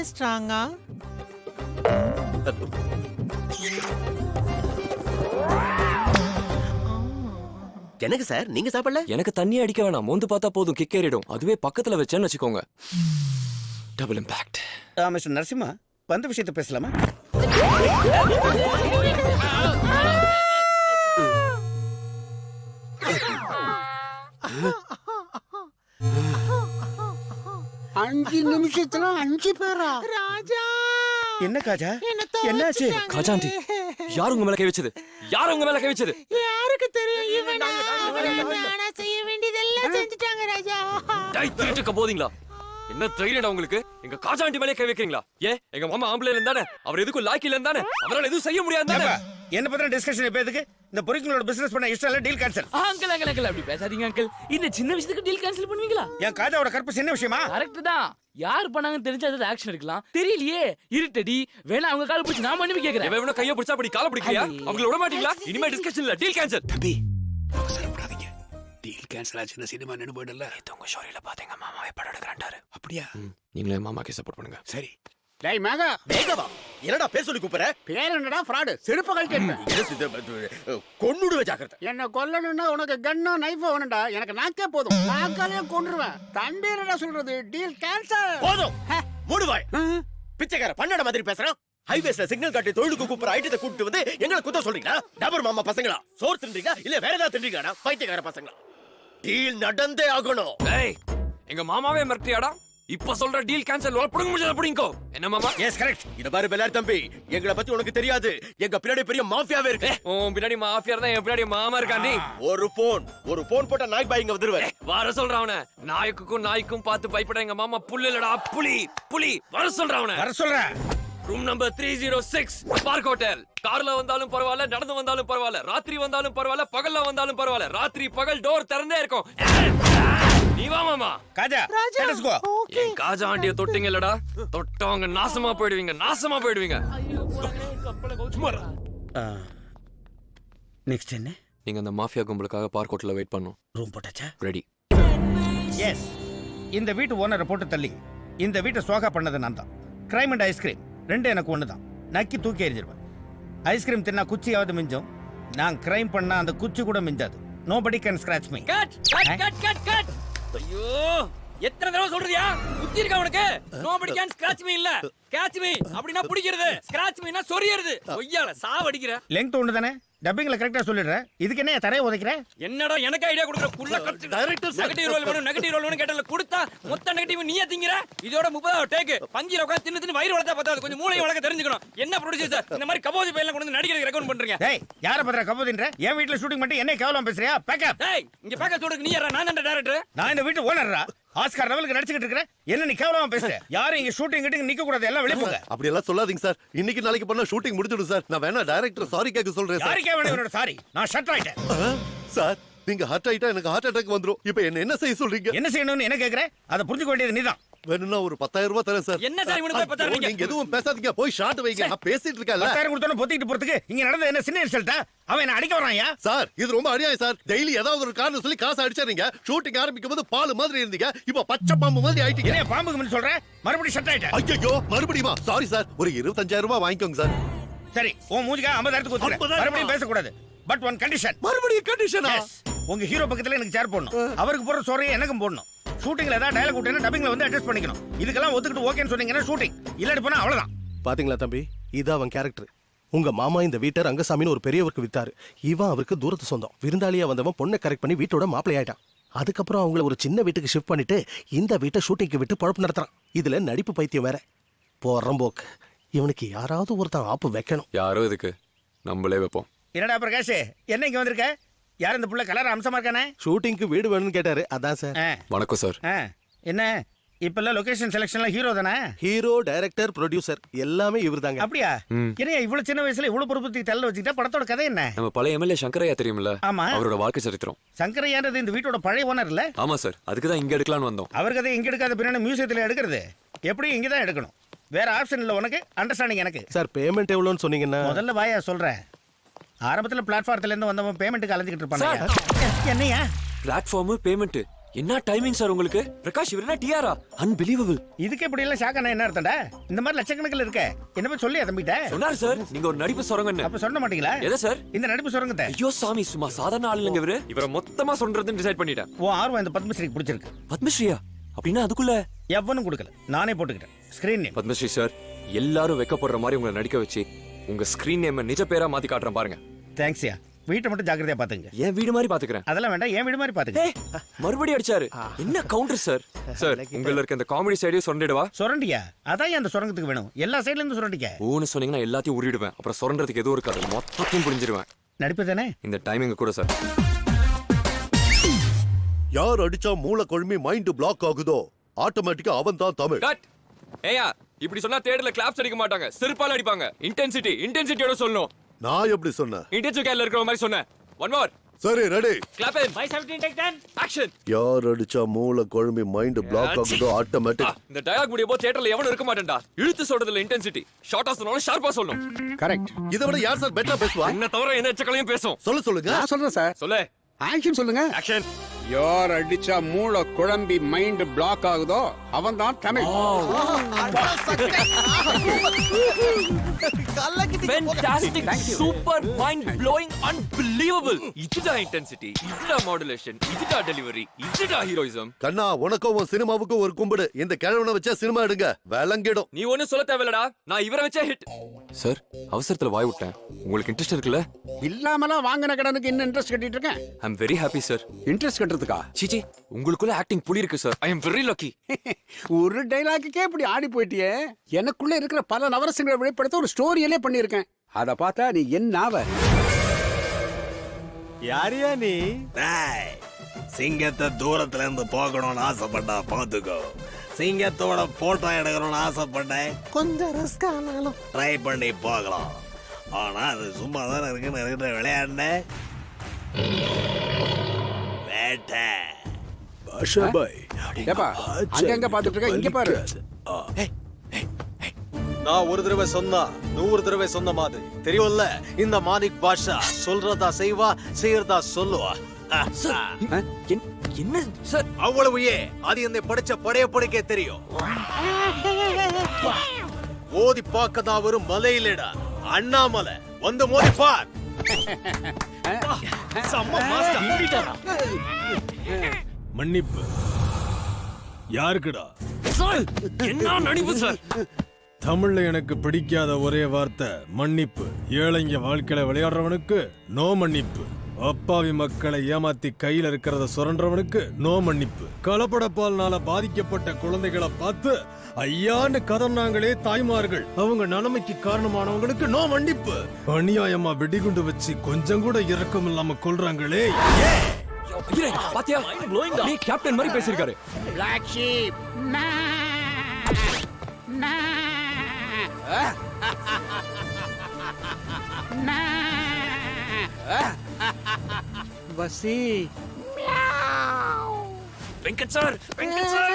சாப்பாடு ஸ்ட்ராங்கா எனக்கு சார்? நீங்க சாப்பிடல? எனக்கு தண்ணி அடிக்க வேணாம். மோந்து பார்த்தா போதும். கிக் ஏறிடும். அதுவே பக்கத்துல வச்சேன்னு வச்சுக்கோங்க. டபுள் இம்பாக்ட் மிஸ்டர் நரசிம்மா வந்த விஷயத்தை பேசலாமா? அஞ்சு நிமிஷத்துல அஞ்சு பேரா? ராஜா! என்ன காஜா? என்ன என்னாச்சு. காஜாண்டி யார் உங்க மேல கை வச்சது? யார் உங்க மேல கை வச்சது? யாருக்கு தெரியும்? இவனா நானா செய்ய வேண்டியதெல்லாம் செஞ்சுட்டாங்க ராஜா. டேய் திருட்டுக்க போதீங்களா? என்ன தைரியடா உங்களுக்கு? எங்க காஜாண்டி மேலே கை வைக்கிறீங்களா? ஏ எங்க மாமா ஆம்பளைல இருந்தானே? அவர் எதுக்கும் லாக்கில இருந்தானே? அவரால எதுவும் செய்ய முடியாது என்ன பத்தின டிஸ்கஷன் இப்ப எதுக்கு? இந்த பொறிங்களோட பிசினஸ் பண்ண இஷ்டம் இல்ல deal cancel uncle uncle uncle அப்படி பேசாதீங்க அங்கிள் இந்த சின்ன விஷயத்துக்கு டீல் கேன்சல் பண்ணுவீங்களா? என் காஜாவோட கற்பு சின்ன விஷயமா? கரெக்ட் தான். யார் பண்ணாங்கன்னு தெரிஞ்சா ஆக்ஷன் எடுக்கலாம். தெரியலையே. இருட்டடி. வேணா அவங்க கால் பிடிச்சி நான் மன்னிப்பு கேக்குறேன். இவன் கைய பிடிச்சா அப்படி கால பிடிக்கலையா? அவங்கள விட மாட்டீங்களா? இனிமே டிஸ்கஷன் இல்ல. டீல் கேன்சல் தம்பி அவசரப்படாதீங்க டீல் கேன்சல் ஆச்சுன்னா சினிமா நின்று போயிடல உங்க ஷோரியில பாத்தீங்க மாமாவே படம் எடுக்கிறான்டாரு அப்படியா? நீங்களே மாமாக்கே சப்போர்ட் பண்ணுங்க. சரி. டேய் மேகா. வேகவா என்னடா பேர் சொல்லி கூப்பிடுற? பேர் என்னடா? ஃப்ராடு. செருப்பு கழட்டி கொன்னுடுவே ஜாக்கிரதை. என்ன கொல்லணும்னா உனக்கு கன்னோ நைஃபோ வேணும்டா. எனக்கு நாக்கே போதும். நாக்காலே கொன்றுவேன். தம்பி என்னடா சொல்றது. Deal cancel. போதும். மூடுவாய். பிச்சைக்கார பண்ணாட மாதிரி பேசுறான். ஹைவேஸ்ல சிக்னல் காட்டி தொழிலுக்கு கூப்பிடுற ஐட்டத்தை கூப்பிட்டு வந்து எங்களை குத்த சொல்றீங்களா? டபர் மாமா பசங்களா? சோறு தின்றீங்க இல்ல வேற ஏதாவது தின்றீங்களா பைத்தியக்கார பசங்களா? டீல் நடந்தே ஆகணும். ஏய் எங்க மாமாவே மிரட்டியாடா? இப்ப சொல்ற டீல் கேன்சல் புடுங்க முடியாத புடிங்கோ. என்ன மாமா? எஸ் கரெக்ட் இத பாரு பெல்லார் தம்பி. எங்களை பத்தி உனக்கு தெரியாது. எங்க பின்னாடி பெரிய மாஃபியாவே இருக்கு. உன் பின்னாடி மாஃபியா இருந்தா என் பின்னாடி மாமா இருக்காண்டி ஒரு போன் ஒரு போன் போட்டா நாய் பாய் இங்க வந்துருவாரு. வர சொல்றான் அவன. நாய்க்குக்கும் நாய்க்கும் பார்த்து பயப்பட எங்க மாமா. புல்லு இல்லடா புலி புலி. வர சொல்றான் அவன. வர சொல்றேன். Room number three zero six Park Hotel கார்ல வந்தாலும் பரவாயில்ல நடந்து வந்தாலும் பரவாயில்ல ராத்திரி வந்தாலும் பரவாயில்ல பகல்ல வந்தாலும் பரவாயில்ல. ராத்திரி பகல் டோர் திறந்தே இருக்கும். நீ வா மாமா. காஜா ராஜா என் காஜா ஆண்டிய தொட்டிங்க இல்லடா தொட்டவங்க நாசமா போயிடுவீங்க நாசமா போயிடுவீங்க. நெக்ஸ்ட் என்ன? நீங்க அந்த மாஃபியா கும்பலுக்காக பார்க் ஹோட்டல்ல வெயிட் பண்ணும் ரூம் போட்டாச்சா? ரெடி எஸ் இந்த வீட்டு ஓனரை போட்டு தள்ளி. இந்த வீட்டை சோகா பண்ணது நான் தான். கிரைம் அண்ட் ஐஸ்கிரீம் ரெண்டு எனக்கு ஒன்று தான் நக்கி தூக்கி எறிஞ்சிருவேன். ஐஸ்கிரீம் தின்னா குச்சியாவது மிஞ்சும். நான் கிரைம் பண்ணா அந்த குச்சி கூட மிஞ்சாது. Nobody can scratch me cut cut cut cut cut ஐயோ எத்தனை தடவை சொல்றியா? புத்தி இருக்கா உனக்கு? நோபடி கேன் ஸ்கிராச் மீ இல்ல. கேட்ச் மீ அப்படினா பிடிக்கிறது. ஸ்கிராச் மீனா சொரியறது. ஒய்யால சாவடிக்கிற. லெங்த் ஒன்று தானே? டப்பிங்கில் கரெக்டாக சொல்லிடுறேன் இதுக்கு என்ன தரையை உதைக்கிற? என்னடா எனக்கு ஐடியா கொடுக்குற குள்ள Director sir. நெகட்டிவ் ரோல் வேணும் நெகட்டிவ் ரோல் வேணும் கேட்டல கொடுத்தா மொத்த நெகட்டிவ் நீயே திங்கிற. இதோட முப்பதாவது டேக் பஞ்சில உட்காந்து தின்னு தின்னு வயிறு வளர்த்தா பத்தாது. கொஞ்சம் மூளை வளர்க்க தெரிஞ்சுக்கணும். என்ன ப்ரொடியூசர் சார் இந்த மாதிரி கபோதி பையன் கொண்டு வந்து நடிகருக்கு ரெக்கமெண்ட் பண்றீங்க. டேய் யாரை பத்திர கபோதின்ற? என் வீட்டில் ஷூட்டிங் பண்ணிட்டு என்ன கேவலம் பேசுறியா? பேக்கப். டேய் இங்க பேக்க சொல்றதுக்கு நீ யாரா நான் தான் டேரக்டர் நான் இந்த வீட்டு ஓனர்ரா ஆஸ்கார் லெவலுக்கு நடிச்சுக்கிட்டு இருக்கிறேன் என்ன நீ கேவலமா பேசுற? யாரும் இங்க ஷூட்டிங் கிட்டிங் நிக்க கூடாது எல்லாம் வெளிய போங்க. அப்படி எல்லாம் சொல்லாதீங்க சார். இன்னைக்கு நாளைக்கு பண்ணா ஷூட்டிங் முடிஞ்சிடும் சார். நான் வேணா டைரக்டர் சாரி கேட்க சொல்றேன் சார். யாருக்கே வேணும் சாரி நான் ஷட் ஆயிட்டேன்? சார் நீங்க ஹார்ட் ஆயிட்டா எனக்கு ஹார்ட் அட்டாக் வந்துரும். இப்போ என்ன என்ன செய்ய சொல்றீங்க? என்ன செய்யணும்னு என்ன கேக்குற? அதை புரிஞ்சுக்க வேண்டியது நீதான். வேணும்னா ஒரு பத்தாயிரம் ரூபாய் தரேன் சார். என்ன சார் இவனுக்கு போய் பத்தாயிரம் ஐயோ, நீங்க எதுவும் பேசாதீங்க. போய் ஷார்ட் வைங்க. நான் பேசிட்டு இருக்கேன்ல. பத்தாயிரம் கொடுத்தோன்னு பொத்திட்டு போறதுக்கு இங்க நடந்த என்ன சின்ன இன்சல்ட்டா? அவன் என்ன அடிக்க வரான்யா சார் இது ரொம்ப அநியாயம் சார். டெய்லி ஏதாவது ஒரு காரணம் சொல்லி காசு அடிச்சிடுறீங்க ஷூட்டிங் ஆரம்பிக்கும் போது பால் மாதிரி இருந்தீங்க. இப்போ பச்சை பாம்பு மாதிரி ஆயிட்டீங்க. என்ன பாம்புக்கு முன்னாடி சொல்ற? மறுபடியும் ஷட் ஆயிட்டேன் ஐயோ மறுபடியுமா? Sorry sir. ஒரு இருபத்தஞ்சாயிரம் ரூபாய் வாங்கிக்கோங்க சார். சரி உன் மூஞ்சிக்கா ஐம்பதாயிரத்துக்கு ஒத்துக்கிறேன். 50,000 மறுபடியும் பேசக்கூடாது. பட் ஒன் கண்டிஷன் மறுபடியும் கண்டிஷனா உங்க ஹீரோ பக்கத்துல எனக்கு சேர் போடணும். அவருக்கு போற சோறையை எனக்கும் போடணும். ஷூட்டிங்ல ஏதாவது டயலாக் விட்டேன்னா டப்பிங்ல வந்து அட்ஜஸ்ட் பண்ணிக்கணும். இதுக்கெல்லாம் ஒத்துக்கிட்டு ஓகேன்னு சொன்னீங்கன்னா ஷூட்டிங் இல்லாட்டி போனா அவ்வளவுதான். பாத்தீங்களா தம்பி? இது அவன் கேரக்டர் உங்க மாமா இந்த வீட்டை ரங்கசாமின்னு ஒரு பெரியவருக்கு வித்தாரு. இவன் அவருக்கு தூரத்து சொந்தம். விருந்தாளியா வந்தவன் பொண்ணை கரெக்ட் பண்ணி வீட்டோட மாப்பிள்ளை ஆயிட்டான். அதுக்கப்புறம் அவங்கள ஒரு சின்ன வீட்டுக்கு ஷிஃப்ட் பண்ணிட்டு இந்த வீட்டை ஷூட்டிங்க்கு விட்டு பழப்பு நடத்துறான். இதுல நடிப்பு பைத்தியம் வேற. போறம்போக்கு இவனுக்கு யாராவது ஒருத்தன் ஆப்பு வைக்கணும். யாரோ இதுக்கு? நம்மளே வைப்போம். என்னடா பிரகாஷ் என்ன இங்க வந்திருக்க? யார் இந்த புள்ள? கலர் அம்சமா இருக்கானே? ஷூட்டிங்க்கு வீடு வேணும்னு கேட்டாரு. அதான் சார். வணக்கம் சார். என்ன? இப்பெல்லாம் லொகேஷன் செலக்ஷன்ல ஹீரோ தானே? ஹீரோ டைரக்டர் ப்ரொடியூசர் எல்லாமே இவர்தாங்க. அப்படியா? என்ன இவ்வளவு சின்ன வயசுல இவ்வளவு பொறுப்பு தள்ள வச்சுக்கிட்டா படத்தோட கதை என்ன? நம்ம பழைய எம்எல்ஏ சங்கரையா தெரியுமில்ல ஆமா. அவரோட வாழ்க்கை சரித்திரம். சங்கரையான்றது இந்த வீட்டோட பழைய ஓனர் இல்ல? ஆமா சார். அதுக்கு தான் இங்க எடுக்கலாம்னு வந்தோம். அவர் கதை இங்க எடுக்காத பின்னாடி மியூசியத்துல எடுக்கிறது. எப்படி இங்க தான் எடுக்கணும். வேற ஆப்ஷன் இல்ல உனக்கு அண்டர்ஸ்டாண்டிங் எனக்கு. சார் பேமெண்ட் எவ்வளோன்னு சொன்னீங்கன்னா முதல்ல வாயா சொல்றேன். ஆரம்பத்துல பிளாட்ஃபாரத்துல இருந்து வந்தவன் பேமெண்ட்டுக்கு அலைஞ்சிக்கிட்டு இருப்பாங்க என்னையா? பிளாட்ஃபார்ம் பேமெண்ட் என்ன டைமிங் சார் உங்களுக்கு? பிரகாஷ் இவர் என்ன டிஆரா அன்பிலீவபிள் இதுக்கு இப்படி எல்லாம் ஷாக்கான என்ன அர்த்தம்டா? இந்த மாதிரி லட்சக்கணக்கில் இருக்க. என்ன போய் சொல்லி தம்பிட்ட சொன்னாரு சார். நீங்க ஒரு நடிப்பு சுரங்கன்னு. அப்ப சொல்ல மாட்டீங்களா? எதை சார்? இந்த நடிப்பு சுரங்கத்தை. ஐயோ சாமி சும்மா சாதாரண ஆள் இல்லைங்க இவரு. இவரை மொத்தமா சொல்றதுன்னு டிசைட் பண்ணிட்டேன். உன் ஆர்வம் இந்த பத்மஸ்ரீக்கு பிடிச்சிருக்கு. பத்மஸ்ரீயா? அப்படின்னா அதுக்குள்ள? எவனும் கொடுக்கல. நானே போட்டுக்கிட்டேன். ஸ்கிரீன் நேம் பத்மஸ்ரீ சார் எல்லாரும் வெக்கப்படுற மாதிரி உங்களை நடிக்க வச்சு உங்க ஸ்கிரீன் நேம் நிஜ பேரா மாத்தி காட்டுறேன் பாருங்க. தேங்க்ஸ்யா வீட்டை மட்டும் ஜாக்கிரதையா பாத்துங்க. என் வீடு மாதிரி பாத்துக்கிறேன். அதெல்லாம் வேண்டாம் என் வீடு மாதிரி பாத்துங்க மறுபடியும் அடிச்சாரு. என்ன கவுண்டர் சார் சார் உங்கள இருக்க இந்த காமெடி சைடையும் சொல்லிடுவா சுரண்டியா? அதான் ஏன் அந்த சுரங்கத்துக்கு வேணும்? எல்லா சைடுல இருந்து சுரண்டிக்க? ஊன்னு சொன்னீங்கன்னா எல்லாத்தையும் உருவிடுவேன் அப்புறம் சுரண்டதுக்கு எதுவும் இருக்காது. மொத்தத்தையும் புரிஞ்சிருவேன். நடிப்பு தானே? இந்த டைமிங் கூட சார் யார் அடிச்சா மூளை குழம்பி மைண்ட் பிளாக் ஆகுதோ? ஆட்டோமேட்டிக்கா அவன் தான் தமிழ். ஏயா இப்படி சொன்னா தேடல கிளாப்ஸ் அடிக்க மாட்டாங்க. செருப்பால அடிப்பாங்க. இன்டென்சிட்டி இன்டென்சிட்டியோட சொல்லணும். நான் எப்படி சொன்னேன்? இன்டென்சிட்டி கேர்ல இருக்கிற மாதிரி சொன்னேன். ஒன் மோர் சரி ready clap in 517 take 10 action யார் அடிச்சா மூளை குழம்பி மைண்ட் பிளாக் ஆகுதோ ஆட்டோமேட்டிக் இந்த டயலாக் முடிய போது தியேட்டர்ல எவனும் இருக்க மாட்டேன்டா. இழுத்து சொல்றதுல இன்டென்சிட்டி ஷார்ட்டா சொன்னாலும் ஷார்ப்பா சொல்லணும். கரெக்ட் இதை விட யார் சார் பெட்டரா பேசுவா? என்ன தவிர என்ன எச்சக்களையும் பேசும். சொல்ல சொல்லுங்க. நான் சொல்றேன் சார். சொல்லு. ஆக்ஷன் சொல்லுங்க. ஆக்ஷன் யார் அடிச்சா மூளை குழம்பி மைண்ட் பிளாக் ஆகுதோ அவன் தான் Tamil fantastic super mind blowing unbelievable இதுடா intensity இதுடா மாடுலேஷன் இதுடா டெலிவரி இதுடா ஹீரோயிசம் கண்ணா உனக்கும் உன் சினிமாவுக்கும் ஒரு கும்பிடு. இந்த கிழவனை வச்சா சினிமா எடுங்க. விளங்கிடும். நீ ஒண்ணும் சொல்ல தேவையில்லடா. நான் இவரை வச்சே ஹிட் சார் அவசரத்துல வாய் விட்டேன். உங்களுக்கு இன்ட்ரெஸ்ட் இருக்குல்ல? இல்லாமலாம் வாங்கின கடனுக்கு இன்னும் இன்ட்ரெஸ்ட் கட்டிட்டு இருக்கேன். I am very happy sir interest கட்டுறதுக்கா சிச்சி உங்களுக்குள்ள ஆக்டிங் புலி இருக்கு sir I am very lucky ஒரு டைலாக்குக்கே இப்படி ஆடி போயிட்டியே. எனக்குள்ள இருக்கிற பல நவரசங்களை வெளிப்படுத்த ஒரு ஸ்டோரியிலே பண்ணியிருக்கேன். அத பார்த்தா நீ என்ன ஆவ யாரியா நீ? சிங்கத்தை தூரத்துல இருந்து பார்க்கணும்னு ஆசைப்பட்டா பாத்துக்கோ சிங்கத்தோட போட்டோ எடுக்கணும்னு ஆசைப்பட்டேன். கொஞ்சம் ரிஸ்க் ஆனாலும். ட்ரை பண்ணி பார்க்கலாம். ஆனா அது சும்மா தானே இருக்குன்னு இருக்கிற விளையாடுனேன். வேட்டை. பாஷா பாய். ஏப்பா அங்க எங்க பாத்துட்டு இருக்க? இங்க பாரு. நான் ஒரு தடவை சொன்னா நூறு தடவை சொன்ன மாதிரி. தெரியும்ல? இந்த மாணிக் பாஷா சொல்றதா செய்வா செய்யறதா சொல்லுவா. என்ன சார்? அவ்வளவு ஏன் அது என்னை படிச்ச படைய படிக்க தெரியும். மோதி பார்க்க தான் வரும் மலையிலடா. அண்ணாமலை வந்து மோதி பார். மன்னிப்பு. யாருக்குடா? சார் என்ன நடிப்பு சார்? தமிழ்ல எனக்கு பிடிக்காத ஒரே வார்த்தை மன்னிப்பு. ஏழைங்க வாழ்க்கையில விளையாடுறவனுக்கு நோ மன்னிப்பு. அப்பாவி மக்களை ஏமாத்தி கையில இருக்கிறத சுரண்டவனுக்கு நோ மன்னிப்பு. கலப்படப்பால்னால பாதிக்கப்பட்ட குழந்தைகளை பார்த்து ஐயான்னு கதர்னாங்களே தாய்மார்கள். அவங்க நிலைமைக்கு காரணமானவங்களுக்கு நோ மன்னிப்பு. அநியாயமா வெடிகுண்டு வச்சு கொஞ்சம் கூட இரக்கம் இல்லாம கொல்றாங்களே. ஐயரே, பாத்தியா? நீ கேப்டன் மாதிரி பேசியிருக்காரு. பிளாக் ஷீப் வசி வெங்கட் சார் வெங்கட் சார்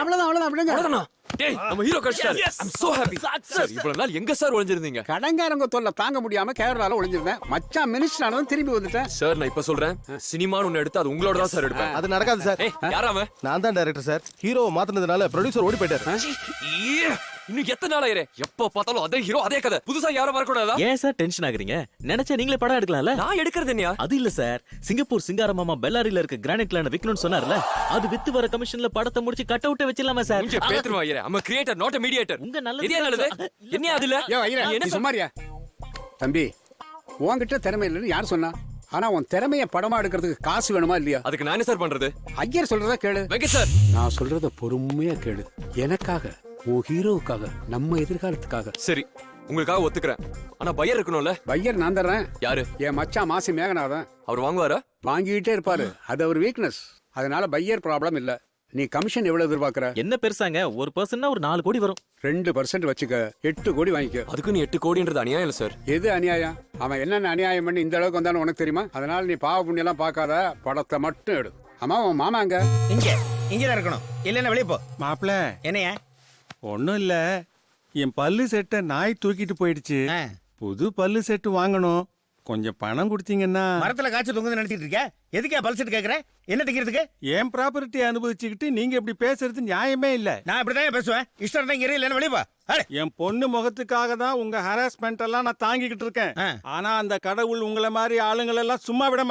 அவ்வளவுதான் அவ்வளவுதான் விடுங்க. அவ்வளவுதானா? டேய் நம்ம ஹீரோ கஷ்டம் ஐம் சோ ஹாப்பி சார் இவ்வளவு நாள் எங்க சார் ஒளிஞ்சிருந்தீங்க? கடங்காரங்க தொல்லை தாங்க முடியாம கேரளால ஒளிஞ்சிருந்தேன். மச்சான் மினிஸ்டர் ஆனதும் திரும்பி வந்துட்டேன். சார் நான் இப்ப சொல்றேன். சினிமான்னு ஒண்ணு எடுத்து அது உங்களோட தான் சார் எடுப்பேன். அது நடக்காது சார் ஏய் யாரா அவன்? நான் தான் டைரக்டர் சார் ஹீரோவை மாத்தினதுனால ப்ரொடியூசர் ஓடி போயிட்டாரு. இன்னும் எத்தனை நாள் ஆயிரே? எப்ப பார்த்தாலும் அதே ஹீரோ அதே கதை. புதுசா யாரும் வரக்கூடாதா? ஏன் சார் டென்ஷன் ஆகுறீங்க? நினைச்சா நீங்களே படம் எடுக்கலாம்ல? நான் எடுக்கிறது என்னையா? அது இல்ல சார். சிங்கப்பூர் சிங்காரமாமா பெல்லாரில இருக்க கிரானைட் லேண்ட் விக்கணும்னு சொன்னார்ல. அது வித்து வர கமிஷன்ல படத்தை முடிச்சு கட் அவுட்டை வச்சிடலாமா சார்? இங்க பேத்துருவா ஐயரே. அம்ம கிரியேட்டர் நாட் a மீடியேட்டர் உங்க நல்லது எது நல்லது? என்ன அதுல? ஐயா என்ன நீ சும்மாரியா? தம்பி உன்கிட்ட திறமை இல்லைன்னு யார் சொன்னா? ஆனா உன் திறமைய படமா எடுக்கிறதுக்கு காசு வேணுமா இல்லையா? அதுக்கு நான் என்ன சார் பண்றது? ஐயர் சொல்றதா கேளு. வெங்கட் சார். நான் சொல்றத பொறுமையா கேளு. எனக்காக. உன் ஹீரோவுக்காக நம்ம எதிர்காலத்துக்காக. சரி உங்களுக்காக ஒத்துக்கிறேன். ஆனா பையர் இருக்கணும்ல? பையர் நான் தர்றேன். யாரு? என் மச்சான் மாசி மேகநாதன். அவர் வாங்குவாரா? வாங்கிக்கிட்டே இருப்பாரு. அது அவர் வீக்னஸ் அதனால பையர் ப்ராப்ளம் இல்ல. நீ கமிஷன் எவ்வளவு எதிர்பார்க்கற? என்ன பெருசாங்க? ஒரு பர்சன்னா ஒரு நாலு கோடி வரும். ரெண்டு பர்சன்ட் வச்சுக்க. எட்டு கோடி வாங்கிக்க. அதுக்கு நீ எட்டு கோடின்றது அநியாயம் இல்ல சார் எது அநியாயம்? அவன் என்னென்ன அநியாயம் பண்ணி இந்த அளவுக்கு வந்தாலும் உனக்கு தெரியுமா? அதனால நீ பாவ புண்ணியெல்லாம் பார்க்காத. படத்தை மட்டும் எடு. ஆமா உன் மாமாங்க இங்க. இங்கதான் இருக்கணும். இல்லைன்னா வெளியே போ. மாப்பிள என்னையா ஒன்றும் இல்லை. என் பல்லு செட்டை நாய் தூக்கிட்டு போயிடுச்சு. ஆ. புது பல்லு செட்டு வாங்கணும். கொஞ்சம் பணம் கொடுத்தீங்கன்னா. மரத்துல காய்ச்சி தொங்குது நினைச்சிட்டு இருக்க எதுக்கே பல்செட் கேக்குற? என்ன திங்கிறதுக்கு? என் ப்ராப்பர்ட்டி அனுபவிச்சுக்கிட்டு நீங்க இப்படி பேசுறது நியாயமே இல்ல. நான் இப்படிதான் பேசுவேன். இஷ்டம் இருந்தா இங்க இரு, இல்லைன்னா வெளியே போ. அடே. என் பொண்ணு முகத்துக்காக தான் உங்க ஹராஸ்மெண்ட் எல்லாம் நான் தாங்கிக்கிட்டு இருக்கேன். ஆ. ஆனா அந்த கடவுள் உங்களை மாதிரி ஆளுங்களை எல்லாம் சும்மா விட